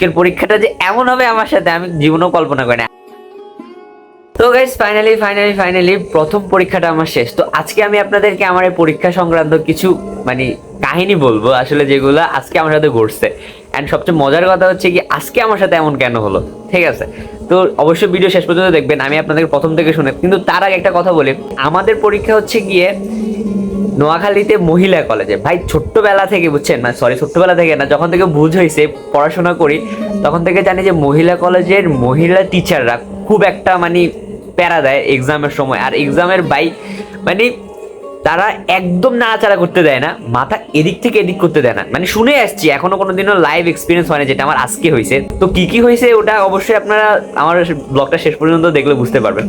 আজকের পরীক্ষাটা যে এমন হবে আমার সাথে, আমি জীবনেও কল্পনা করি না। তো গাইজ ফাইনালি ফাইনালি ফাইনালি প্রথম পরীক্ষাটা আমার শেষ। তো আজকে আমি আপনাদেরকে আমার এই পরীক্ষা সংক্রান্ত কিছু মানে কাহিনী বলব আসলে যেগুলো আজকে আমার সাথে ঘটছে। অ্যান্ড সবচেয়ে মজার কথা হচ্ছে কি, আজকে আমার সাথে এমন কেন হলো? ঠিক আছে? তো অবশ্যই ভিডিও শেষ পর্যন্ত দেখবেন, আমি আপনাদের প্রথম থেকে শুনে কিন্তু তার আগে একটা কথা বলি। আমাদের পরীক্ষা হচ্ছে গিয়ে নোয়াখালীতে মহিলা কলেজে। ভাই, ছোট্টবেলা থেকে বুঝছেন মানে সরি ছোট্টবেলা থেকে না, যখন থেকে বুঝ হয়েছে পড়াশোনা করি, তখন থেকে জানি যে মহিলা কলেজের মহিলা টিচাররা খুব একটা মানে প্যারা দেয় এক্সামের সময়। আর এক্সামের বাই মানে তারা একদম নাড়াচাড়া করতে দেয় না, মাথা এদিক থেকে এদিক করতে দেয় না। মানে শুনে আসছি, এখনও কোনোদিনও লাইভ এক্সপিরিয়েন্স হয় না যেটা আমার আজকে হয়েছে। তো কি কি হয়েছে ওটা অবশ্যই আপনারা আমার ব্লগটা শেষ পর্যন্ত দেখলে বুঝতে পারবেন।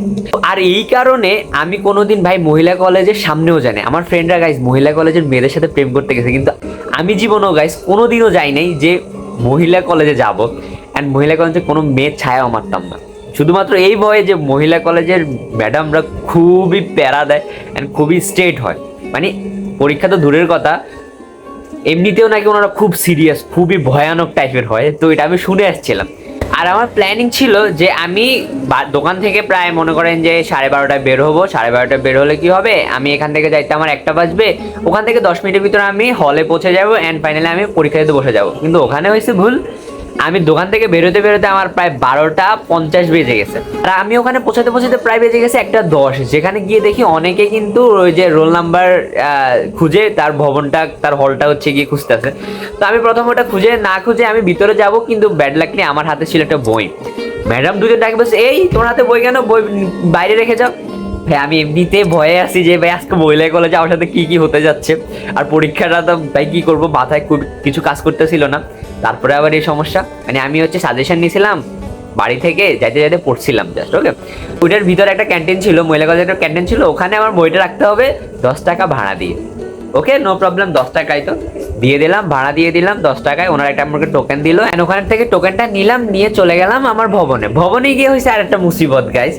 আর এই কারণে আমি কোনোদিন ভাই মহিলা কলেজের সামনেও জানি আমার ফ্রেন্ডরা গাইজ মহিলা কলেজের মেয়েদের সাথে প্রেম করতে গেছে, কিন্তু আমি জীবনেও গাইজ কোনোদিনও যাই নাই যে মহিলা কলেজে যাব। অ্যান্ড মহিলা কলেজে কোনো মেয়ের ছায়াও মারতাম না। শুধুমাত্র এই ভয়ে যে মহিলা কলেজের ম্যাডামরা খুবই প্যারা দেয় অ্যান্ড খুবই স্ট্রেট হয়। মানে পরীক্ষা তো দূরের কথা, এমনিতেও নাকি ওনারা খুব সিরিয়াস খুবই ভয়ানক টাইপের হয়, তো এটা আমি শুনে আসছিলাম। আর আমার প্ল্যানিং ছিল যে আমি দোকান থেকে প্রায় মনে করেন যে সাড়ে বারোটায় বের হব, সাড়ে বারোটায় বের হলে কি হবে? আমি এখান থেকে যাইতে আমার একটা বাজবে, ওখান থেকে দশ মিনিটের ভিতরে আমি হলে পৌঁছে যাব অ্যান্ড ফাইনালি আমি পরীক্ষা দিতে বসে যাব। কিন্তু ওখানে হয়েছে ভুল আমি দোকান থেকে বেরোতে বেরোতে আমার প্রায় বারোটা পঞ্চাশ বেজে গেছে। আর আমি ওখানে পৌঁছাতে পৌঁছাতে প্রায় বেজে গেছে একটা দশ। যেখানে গিয়ে দেখি অনেকে কিন্তু ওই যে রোল নাম্বার খুঁজে তার ভবনটা, তার হলটা হচ্ছে গিয়ে খুঁজতেছে। তো আমি প্রথম ওটা খুঁজে না খুঁজে আমি ভিতরে যাব, কিন্তু ব্যাড লাকলি আমার হাতে ছিল একটা বই। ম্যাডাম দুজন ডাকে বলছে এই, তোমার হাতে বই কেন? বই বাইরে রেখে যাও। ভাই আমি এমনিতে ভয়ে আছি যে ভাই, আজকে মহিলা কলেজে আমার সাথে কি কি হতে যাচ্ছে। আর পরীক্ষাটা তো ভাই, কি করব? মাথায় কিছু কাজ করতেছিল না। তারপরে আবার এই সমস্যা। মানে আমি হচ্ছে সাজেশন নিয়েছিলাম বাড়ি থেকে যাইতে যাইতে পড়ছিলাম জাস্ট ওকে ওইটার ভিতরে একটা ক্যান্টিন ছিল, মহিলা কলেজের একটা ক্যান্টিন ছিল, ওখানে আমার বইটা রাখতে হবে, দশ টাকা ভাড়া দিয়ে। ওকে নো প্রবলেম দশ টাকায় তো। দিয়ে দিলাম, ভাড়া দিয়ে দিলাম, দশ টাকায়। ওনার একটা আমাকে টোকেন দিল। অ্যান্ড ওখান থেকে টোকেনটা নিলাম, নিয়ে চলে গেলাম আমার ভবনে। ভবনে গিয়ে হয়েছে আর একটা মুসিবত গাইজ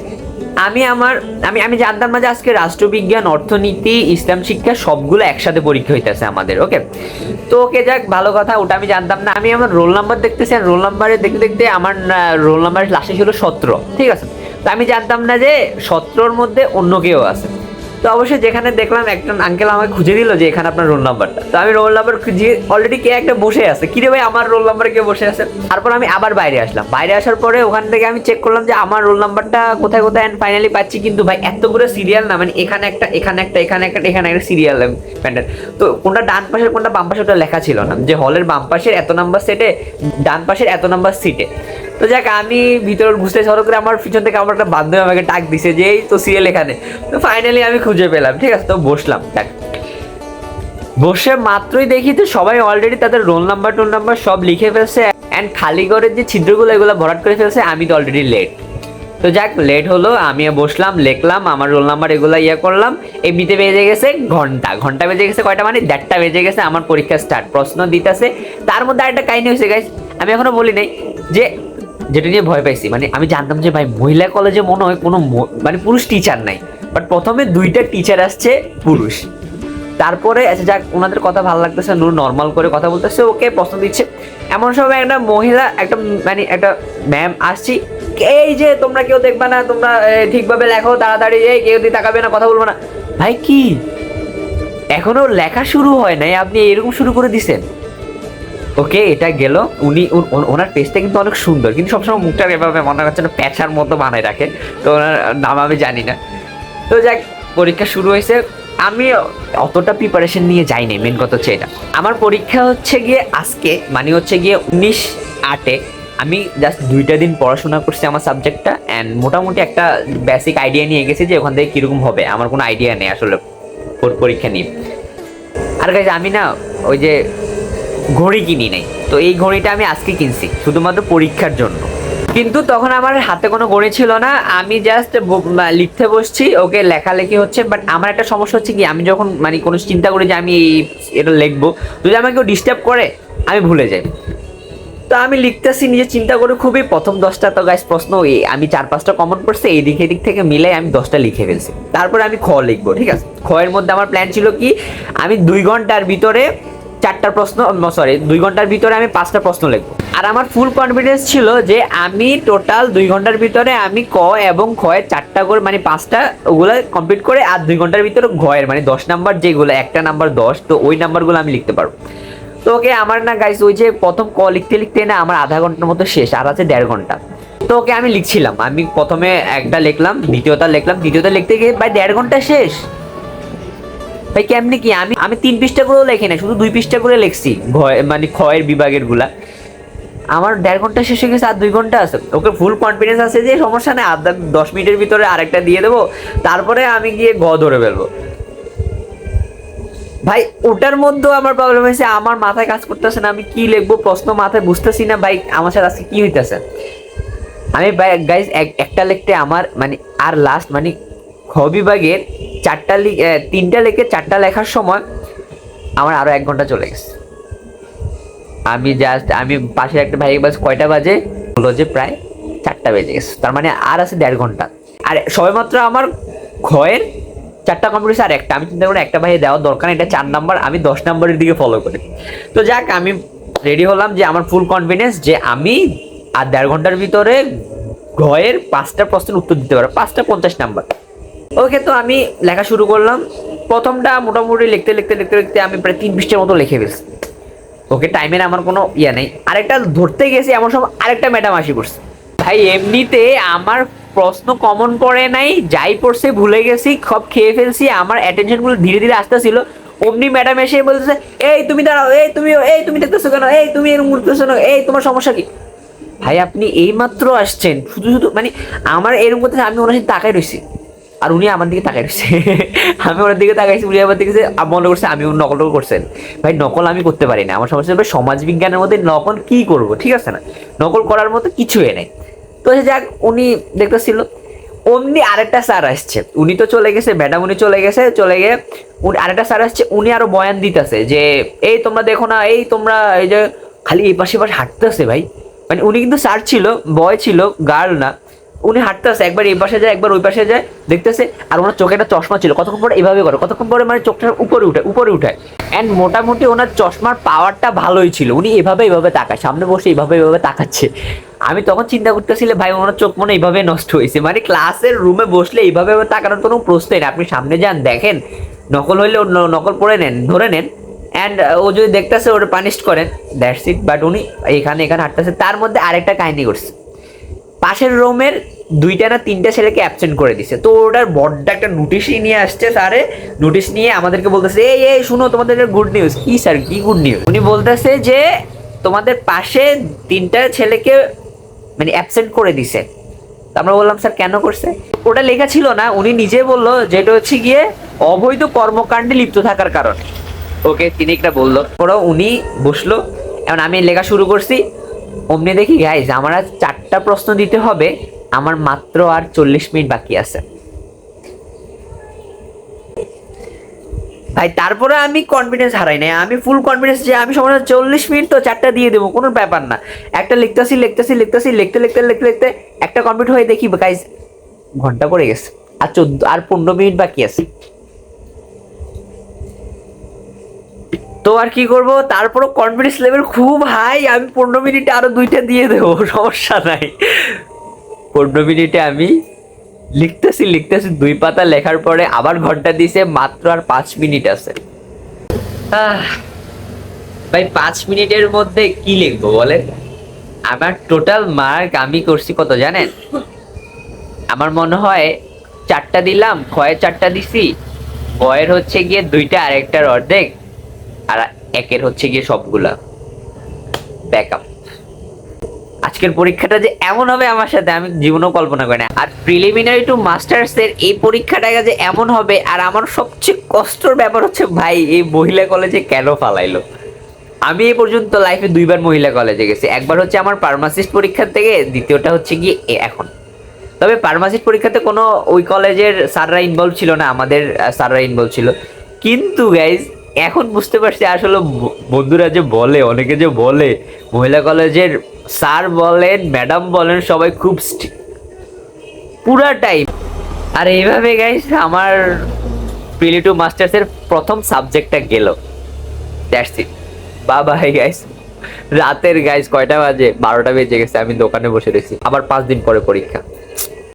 আমি আমার, আমি আমি জানতাম না যে আজকে রাষ্ট্রবিজ্ঞান, অর্থনীতি, ইসলাম, শিক্ষা সবগুলো একসাথে পরীক্ষা হইতেছে আমাদের ওকে তো ওকে যাক, ভালো কথা, ওটা আমি জানতাম না। আমি আমার রোল নাম্বার দেখতেছি রোল নাম্বারে দেখতে দেখতে আমার রোল নাম্বার লাস্টে ছিল সতেরো, ঠিক আছে? তো আমি জানতাম না যে সতেরোর মধ্যে অন্য কেউ আছে। তো অবশ্যই যেখানে দেখলাম একটা আঙ্কেল আমাকে খুঁজে দিল যে এখানে আপনার রোল নাম্বারটা তো আমি রোল নাম্বার খুঁজে অলরেডি কে একটা বসে আছে। কিরে ভাই, আমার রোল নাম্বার কে বসে আছে? তারপর আমি আবার বাইরে আসলাম। বাইরে আসার পরে ওখান থেকে আমি চেক করলাম যে আমার রোল নাম্বারটা কোথায় কোথায় অ্যান্ড ফাইনালি পাচ্ছি কিন্তু ভাই এতগুলো সিরিয়াল না মানে এখানে একটা এখানে একটা এখানে একটা এখানে একটা সিরিয়াল প্যান্ডেল তো কোনটা ডান পাশের, কোনটা বাম পাশে ওটা লেখা ছিল না। যে হলের বাম পাশের এত নাম্বার সেটে ডান পাশের এত নাম্বার সিটে তো যাক, আমি ভিতরে ঘুরতে সরো করে আমার পিছন থেকে আমার একটা বান্ধবী আমাকে ডাক দিছে যে, এই তো সিরিয়াল এখানে। তো ফাইনালি আমি খুঁজে পেলাম, ঠিক আছে? তো বসলাম দেখ বসে মাত্রই দেখি তো সবাই অলরেডি তাদের রোল নাম্বার টোল নাম্বার সব লিখে ফেলছে অ্যান্ড খালি ঘরের যে ছিদ্রগুলো, এগুলো ভরাট করে ফেলছে, আমি তো অলরেডি লেট তো যাক লেট হলো আমি বসলাম, লিখলাম, আমার রোল নাম্বার এগুলো ইয়ে করলাম, এমনিতে বেজে গেছে ঘণ্টা। ঘণ্টা বেজে গেছে কয়টা মানে দেড়টা বেজে গেছে, আমার পরীক্ষা স্টার্ট প্রশ্ন দিতেছে। তার মধ্যে আরেকটা কাহিনী হয়েছে গাইস আমি এখনও বলি নাই যে যেটা নিয়ে ভয় পাইছি মানে আমি জানতাম যে ভাই মহিলা কলেজে মনে হয় কোনো মানে পুরুষ টিচার নাই। বাট প্রথমে দুইটা টিচার আসছে পুরুষ। তারপরে আচ্ছা যাক, ওনাদের কথা ভালো লাগতেছে, নূর নর্মাল করে কথা বলতেছে, ওকে প্রশ্ন দিচ্ছে। এমন সময় একটা মহিলা, একটা মানে একটা ম্যাম আসছি, এই যে, তোমরা কেউ দেখবে না, তোমরা ঠিকভাবে লেখো, তাড়াতাড়ি, এই, কেউ দিয়ে তাকাবে না, কথা বলব না। ভাই, কি? এখনও লেখা শুরু হয় নাই, আপনি এরকম শুরু করে দিছেন। ওকে, এটা গেল। উনি ওনার পেজটা কিন্তু অনেক সুন্দর। কিন্তু সবসময় মুখটা এভাবে মনে হচ্ছে না প্যাঁচার মতো বানায় রাখে। তো ওনার নাম আমি জানি না। তো যাক, পরীক্ষা শুরু হয়েছে। আমি অতটা প্রিপারেশন নিয়ে যাইনি মেন কথা হচ্ছে এটা। আমার পরীক্ষা হচ্ছে গিয়ে আজকে মানে হচ্ছে গিয়ে উনিশ আটে আমি জাস্ট দুইটা দিন পড়াশোনা করছি আমার সাবজেক্টটা অ্যান্ড মোটামুটি একটা বেসিক আইডিয়া নিয়ে গেছি যে ওখান থেকে কীরকম হবে। আমার কোনো আইডিয়া নেই আসলে পর- পরীক্ষা নিয়ে। আর গাইজ আমি না ওই যে ঘড়ি কিনি নাই। তো এই ঘড়িটা আমি আজকে কিনছি, শুধুমাত্র পরীক্ষার জন্য। কিন্তু তখন আমার হাতে কোনো ঘড়ি ছিল না, আমি জাস্ট লিখতে বসছি, ওকে লেখালেখি হচ্ছে বাট আমার একটা সমস্যা হচ্ছে কি, আমি যখন মানে কোনো চিন্তা করি যে আমি এটা লিখব, যদি আমাকে ডিস্টার্ব করে, আমি ভুলে যাই। তো আমি লিখতেছি, নিজে চিন্তা করে, খুবই প্রথম দশটা তো গাইস প্রশ্ন আমি চার পাঁচটা কমন পড়ছে এই দিক এদিক থেকে মিলে আমি দশটা লিখে ফেলছি। তারপরে আমি খ লিখব, ঠিক আছে? খ এর মধ্যে আমার প্ল্যান ছিল কি, আমি দুই ঘণ্টার ভিতরে চারটা প্রশ্ন সরি দুই ঘণ্টার ভিতরে আমি পাঁচটা প্রশ্ন লিখব। আর আমার ফুল কনফিডেন্স ছিল যে আমি টোটাল দুই ঘণ্টার ভিতরে আমি ক এবং খয়ের চারটা করে মানে পাঁচটা ওগুলো কমপ্লিট করে, আর দুই ঘণ্টার ভিতরে ঘয়ের মানে দশ নাম্বার যেগুলো, একটা নাম্বার দশ, তো ওই নাম্বারগুলো আমি লিখতে পারব। তো ওকে আমার না গাইস ওই যে প্রথম ক লিখতে লিখতে না আমার আধা ঘণ্টার মতো শেষ, আর আছে দেড় ঘণ্টা। তো ওকে আমি লিখছিলাম, আমি প্রথমে একটা লিখলাম, দ্বিতীয়টা লিখলাম, দ্বিতীয়টা লিখতে গিয়ে ভাই দেড় ঘণ্টা শেষ। ভাই, কেমনি কি? আমি আমি তিন পৃষ্ঠা করেও লেখি না শুধু দুই পৃষ্ঠা করে লিখছি। মানে ক্ষয়ের বিভাগেরগুলা। আমার দেড় ঘণ্টা শেষ হয়ে গেছে, আর দুই ঘণ্টা আছে। ওকে ফুল কনফিডেন্স আছে যে, সমস্যা নেই, আধা দশ মিনিটের ভিতরে আরেকটা দিয়ে দেবো, তারপরে আমি গিয়ে গ ধরে ফেলব। ভাই, ওটার মধ্যেও আমার প্রবলেম হয়েছে, আমার মাথায় কাজ করতেছে না, আমি কি লিখব, প্রশ্ন মাথায় বুঝতেছি না, ভাই, আমার সাথে আজকে কি হইতেছে? আমি, ভাই গাইজ একটা লিখতে আমার মানে আর লাস্ট মানে খ বিভাগের চারটা লিখ তিনটা লিখে চারটা লেখার সময় আমার আরও এক ঘণ্টা চলে গেছে। আমি জাস্ট আমি পাশের একটা ভাই বাস কয়টা বাজে? হলো যে প্রায় চারটা বেজে গেছে। তার মানে আর আছে দেড় ঘণ্টা। আর সবেমাত্র আমার ক্ষয়ের চারটা কম্পিউটার আর একটা। আমি চিন্তা করি একটা ভাই দেওয়ার দরকার এটা চার নাম্বার, আমি দশ নাম্বারের দিকে ফলো করি। তো যাক, আমি রেডি হলাম যে আমার ফুল কনফিডেন্স যে আমি আর দেড় ঘণ্টার ভিতরে ঘয়ের পাঁচটা প্রশ্নের উত্তর দিতে পারব। পাঁচটা পঞ্চাশ নাম্বার। ওকে তো আমি লেখা শুরু করলাম। প্রথমটা মোটামুটি লিখতে লিখতে লিখতে লিখতে আমি প্রায় তিন পৃষ্ঠের মতো লিখে ফেলছি। ওকে টাইমের আমার কোনো ইয়ে নেই। আরেকটা ধরতে গেছি, এমন সময় আরেকটা ম্যাডাম আসি পড়ছে। ভাই, এমনিতে আমার প্রশ্ন কমন পড়ে নাই, যাই পড়ছে ভুলে গেছি, সব খেয়ে ফেলছি, আমার অ্যাটেনশনগুলো ধীরে ধীরে আসতেছিল। অমনি ম্যাডাম এসে বলতেছে, এই তুমি দাঁড়াও, এই তুমি এই তুমি দেখতেছো কেন? এই তুমি এরকম উঠতেছো না এই তোমার সমস্যা কি? ভাই, আপনি এইমাত্র আসছেন, শুধু শুধু মানে আমার এরকম করতে আমি ওনার সাথে তাকাই রয়েছি আর উনি আমার দিকে তাকাই রয়েছে। আমি ওনার দিকে তাকাইছি, উনি আমার দিকে মনে করছে আমি নকল করছেন। ভাই, নকল আমি করতে পারি না। আমার সমস্যা সমাজ বিজ্ঞানের মধ্যে নকল কি করব, ঠিক আছে না? নকল করার মতো কিছুই নেই। তো যাক, উনি দেখতেছিল। অমনি আরেকটা স্যার আসছে। উনি তো চলে গেছে, ম্যাডাম উনি চলে গেছে, চলে গিয়ে উনি, আরেকটা স্যার আসছে, উনি আরও বয়ান দিতেছে যে, এই তোমরা দেখো না, এই তোমরা, এই যে, খালি এই পাশে পাশে হাঁটতেছে ভাই। মানে উনি কিন্তু স্যার ছিল, বয় ছিল, গার্ল না। উনি হাঁটতেছে, একবার এই পাশে যায়, একবার ওই পাশে যায়, দেখতেছে, আর ওনার চোখে একটা চশমা ছিল। কতক্ষণ পরে? এভাবে করে। কতক্ষণ পরে মানে চোখটা উপরে উঠে উপরে উঠায় অ্যান্ড মোটামুটি ওনার চশমার পাওয়ারটা ভালোই ছিল। উনি এভাবে এভাবে তাকায়। সামনে বসে এভাবে এভাবে তাকাচ্ছে। আমি তখন চিন্তা করতেছিলে ভাই, ওনার চোখ মনে এইভাবে নষ্ট হয়েছে। মানে ক্লাসের রুমে বসলে এইভাবে তাকানোর কোনো প্রশ্নই না। আপনি সামনে যান, দেখেন। নকল হইলে নকল পড়ে নেন, ধরে নেন। অ্যান্ড ও যদি দেখতেছে, ওটা পানিশ করেন। দ্যাটস ইট বাট উনি এখানে এখানে হাঁটতেছে। তার মধ্যে আরেকটা কাহিনী করছে পাশের রুমের দুইটা না তিনটা ছেলেকে অ্যাবসেন্ট করে দিছে। তো ওটার বড্ড একটা নোটিশই নিয়ে আসছে স্যারে। নোটিশ নিয়ে আমাদেরকে বলতেছে, এই এই, শুনো, তোমাদের গুড নিউজ কি, স্যার, কি গুড নিউজ উনি বলতেছে যে, তোমাদের পাশে তিনটা ছেলেকে মানে অ্যাবসেন্ট করে দিছে। তো আমরা বললাম, স্যার, কেন করছে? ওটা লেখা ছিল না, উনি নিজে বলল, যেটা হচ্ছে গিয়ে, অবৈধ কর্মকাণ্ডে লিপ্ত থাকার কারণে। ওকে, তিনি একটা বলল। ওরা উনি বসল। এখন আমি লেখা শুরু করছি। অমনি দেখি গাইজ আমার আজ চারটা প্রশ্ন দিতে হবে, আমার মাত্র আর চল্লিশ মিনিট বাকি আছে। ভাই, তারপরে আমি কনফিডেন্স হারাই নাই, আমি ফুল কনফিডেন্স যে আমি সময় চল্লিশ মিনিট তো চারটা দিয়ে দেবো, কোনো ব্যাপার না। একটা লিখতেছি লিখতেছি লিখতেছি, লিখতে লিখতে লিখতে লিখতে একটা কমপ্লিট হয়ে দেখি গাইজ ঘণ্টা পড়ে গেছে, আর চোদ্দ, আর পনেরো মিনিট বাকি আছে। তো আর কি করব? তারপরও কনফিডেন্স লেভেল খুব হাই আমি পনেরো মিনিটে আরও দুইটা দিয়ে দেবো, সমস্যা নাই। পনেরো মিনিটে আমি লিখতেছি লিখতেছি, দুই পাতা লেখার পরে আবার ঘণ্টা দিছে, মাত্র আর পাঁচ মিনিট আছে। ভাই, পাঁচ মিনিটের মধ্যে কি লিখব বলেন? আমার টোটাল মার্ক আমি করছি কত জানেন? আমার মনে হয় চারটা দিলাম ক্ষয়ের চারটা দিছি বয়ের হচ্ছে গিয়ে দুইটা আর আরেকটার অর্ধেক। আর একের হচ্ছে গিয়ে সবগুলা ব্যাকআপ আজকের পরীক্ষাটা যে এমন হবে আমার সাথে, আমি জীবনেও কল্পনা করি না। আর প্রিলিমিনারি টু মাস্টার্স এর এই পরীক্ষাটা যে এমন হবে, আর আমার সবচেয়ে কষ্টর ব্যাপার হচ্ছে, ভাই, এই মহিলা কলেজে কেন ফালাইলো? আমি এই পর্যন্ত লাইফে দুইবার মহিলা কলেজে গেছি। একবার হচ্ছে আমার ফার্মাসিস্ট পরীক্ষার থেকে, দ্বিতীয়টা হচ্ছে গিয়ে এখন। তবে ফার্মাসিস্ট পরীক্ষাতে কোনো ওই কলেজের স্যাররা ইনভলভ ছিল না, আমাদের স্যাররা ইনভলভ ছিল। কিন্তু গাইজ এখন বুঝতে পারছি আসলে বন্ধুরা যে বলে, অনেকে যে বলে, মহিলা কলেজের স্যার বলেন, ম্যাডাম বলেন, সবাই খুব পুরা পুরাটাই আর এইভাবে গাইজ আমার প্রিলি টু মাস্টার্সের প্রথম সাবজেক্টটা গেল। দ্যাটস ইট বাবা গাইস রাতের গাইস কয়টা বাজে? বারোটা বেজে গেছে, আমি দোকানে বসে রয়েছি। আবার পাঁচ দিন পরে পরীক্ষা।